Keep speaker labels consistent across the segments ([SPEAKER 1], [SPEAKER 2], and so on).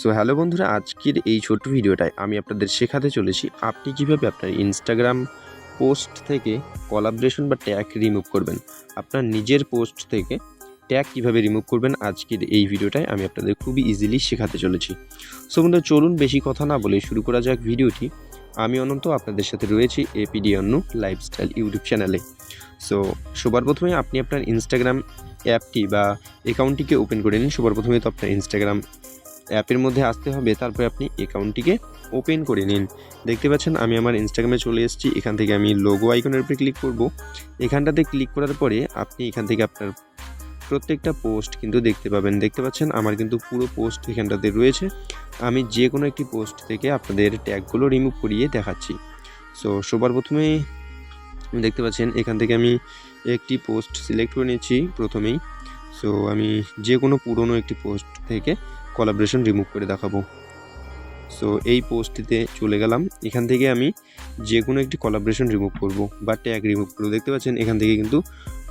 [SPEAKER 1] So hello বন্ধুরা, আজকের এই ছোট্ট ভিডিওটায় আমি আপনাদের শেখাতে চলেছি আপনি কীভাবে আপনার ইনস্টাগ্রাম পোস্ট থেকে কলাবরেশন বা ট্যাগ রিমুভ করবেন। আপনার নিজের পোস্ট থেকে ট্যাগ কীভাবে রিমুভ করবেন আজকের এই ভিডিওটায় আমি আপনাদের খুবই ইজিলি শেখাতে চলেছি। সো বন্ধুরা, চলুন বেশি কথা না বলে শুরু করা যাক ভিডিওটি। আমি অনন্ত, আপনাদের সাথে রয়েছি এপিডি অন্নু লাইফস্টাইল ইউটিউব চ্যানেলে। সো সবার প্রথমে আপনি আপনার ইনস্টাগ্রাম অ্যাপটি বা অ্যাকাউন্টটিকে ওপেন করে নিন। সবার প্রথমে তো আপনার ইনস্টাগ্রাম অ্যাপের মধ্যে আসতে হবে, তারপরে আপনি অ্যাকাউন্টটিকে ওপেন করে নিন। দেখতে পাচ্ছেন, আমি আমার ইনস্টাগ্রামে চলে এসেছি, এখান থেকে আমি লোগো আইকনের উপরে ক্লিক করব। এখানটাতে ক্লিক করার পরে আপনি এখান থেকে আপনার প্রত্যেকটা পোস্ট কিন্তু দেখতে পাবেন। দেখতে পাচ্ছেন, আমার কিন্তু পুরো পোস্ট এখানটাতে রয়েছে। আমি যে কোনো একটি পোস্ট থেকে আপনাদের ট্যাগগুলো রিমুভ করিয়ে দেখাচ্ছি। সো সবার প্রথমে দেখতে পাচ্ছেন, এখান থেকে আমি একটি পোস্ট সিলেক্ট করে নিয়েছি প্রথমেই। সো আমি যে কোনো পুরনো একটি পোস্ট থেকে কলাবরেশন রিমুভ করে দেখাবো। সো এই পোস্টটিতে চলে গেলাম। এখান থেকে আমি যে কোনো একটি কলাবরেশন রিমুভ করব বা ট্যাগ রিমুভ করব। দেখতে পাচ্ছেন, এখান থেকে কিন্তু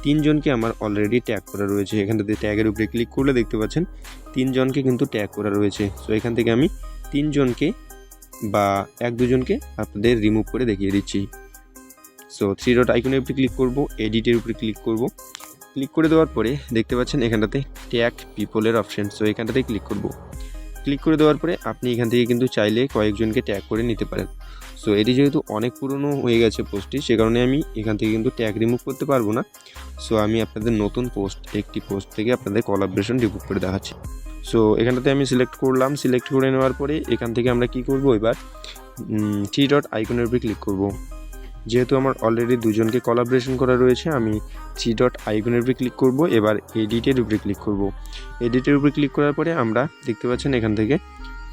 [SPEAKER 1] তিনজনকে আমার অলরেডি ট্যাগ করা রয়েছে। এখানটাতে ট্যাগের উপরে ক্লিক করলে দেখতে পাচ্ছেন, তিনজনকে কিন্তু ট্যাগ করা রয়েছে। সো এখান থেকে আমি তিনজনকে বা এক দুজনকে আপনাদের রিমুভ করে দেখিয়ে দিচ্ছি। সো থ্রি ডট আইকনের উপরে ক্লিক করব এডিটের উপরে ক্লিক করব। ক্লিক করে দেওয়ার পরে দেখতে পাচ্ছেন এখানটাতে ট্যাগ পিপলের অপশান সো এখানটাতে ক্লিক করব। ক্লিক করে দেওয়ার পরে আপনি এখান থেকে কিন্তু চাইলে কয়েকজনকে ট্যাগ করে নিতে পারেন। সো এটি যেহেতু অনেক পুরনো হয়ে গেছে পোস্টটি সে কারণে আমি এখান থেকে কিন্তু ট্যাগ রিমুভ করতে পারব না। সো আমি আপনাদের নতুন পোস্ট একটি পোস্ট থেকে আপনাদের কলাবরেশন রিমুভ করে দেখাচ্ছি। সো এখানটাতে আমি সিলেক্ট করলাম সিলেক্ট করে নেওয়ার পরে এখান থেকে আমরা কি করব এবার? থ্রি ডট আইকনের উপরে ক্লিক করব। যেহেতু আমার অলরেডি দুজনকে কলাবরেশন করা রয়েছে, আমি থ্রি ডট আইকনের উপরে ক্লিক করব, এবার এডিটের উপরে ক্লিক করব। এডিটের উপরে ক্লিক করার পরে আমরা দেখতে পাচ্ছেন এখান থেকে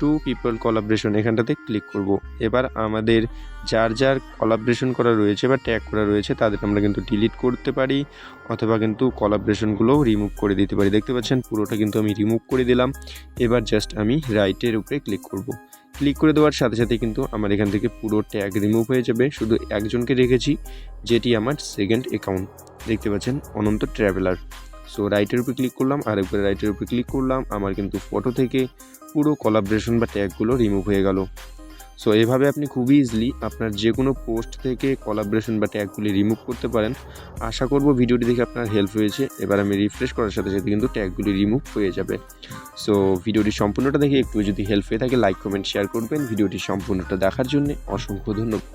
[SPEAKER 1] টু পিপল কলাবরেশন এখানটাতে ক্লিক করব। এবার আমাদের যার যার কলাবরেশন করা রয়েছে বা ট্যাগ করা রয়েছে, তাদের আমরা কিন্তু ডিলিট করতে পারি, অথবা কিন্তু কলাবরেশনগুলোও রিমুভ করে দিতে পারি। দেখতে পাচ্ছেন পুরোটা কিন্তু আমি রিমুভ করে দিলাম। এবার জাস্ট আমি রাইটের উপরে ক্লিক করব। ক্লিক করে দেওয়ার সাথে সাথে কিন্তু আমার এখান থেকে পুরো ট্যাগ রিমুভ হয়ে যাবে। শুধু একজনকে রেখেছি, যেটি আমার সেকেন্ড অ্যাকাউন্ট দেখতে পাচ্ছেন, অনন্ত ট্রাভেলার সো রাইটের উপরে ক্লিক করলাম, আরেকবার রাইটের উপরে ক্লিক করলাম। আমার কিন্তু ফটো থেকে পুরো কলাবরেশন বা ট্যাগগুলো রিমুভ হয়ে গেল। সো এভাবে আপনি খুব ইজিলি আপনার যে কোনো পোস্ট থেকে কলাবরেশন বা ট্যাগগুলি রিমুভ করতে পারেন। আশা করব ভিডিওটি দেখে আপনার হেল্প হয়েছে। এবার আমি রিফ্রেশ করার সাথে সাথে কিন্তু ট্যাগগুলি রিমুভ হয়ে যাবে। সো ভিডিওটি সম্পূর্ণটা দেখে একটু যদি হেল্প হয়ে থাকে লাইক কমেন্ট শেয়ার করবেন। ভিডিওটি সম্পূর্ণটা দেখার জন্য অসংখ্য ধন্যবাদ।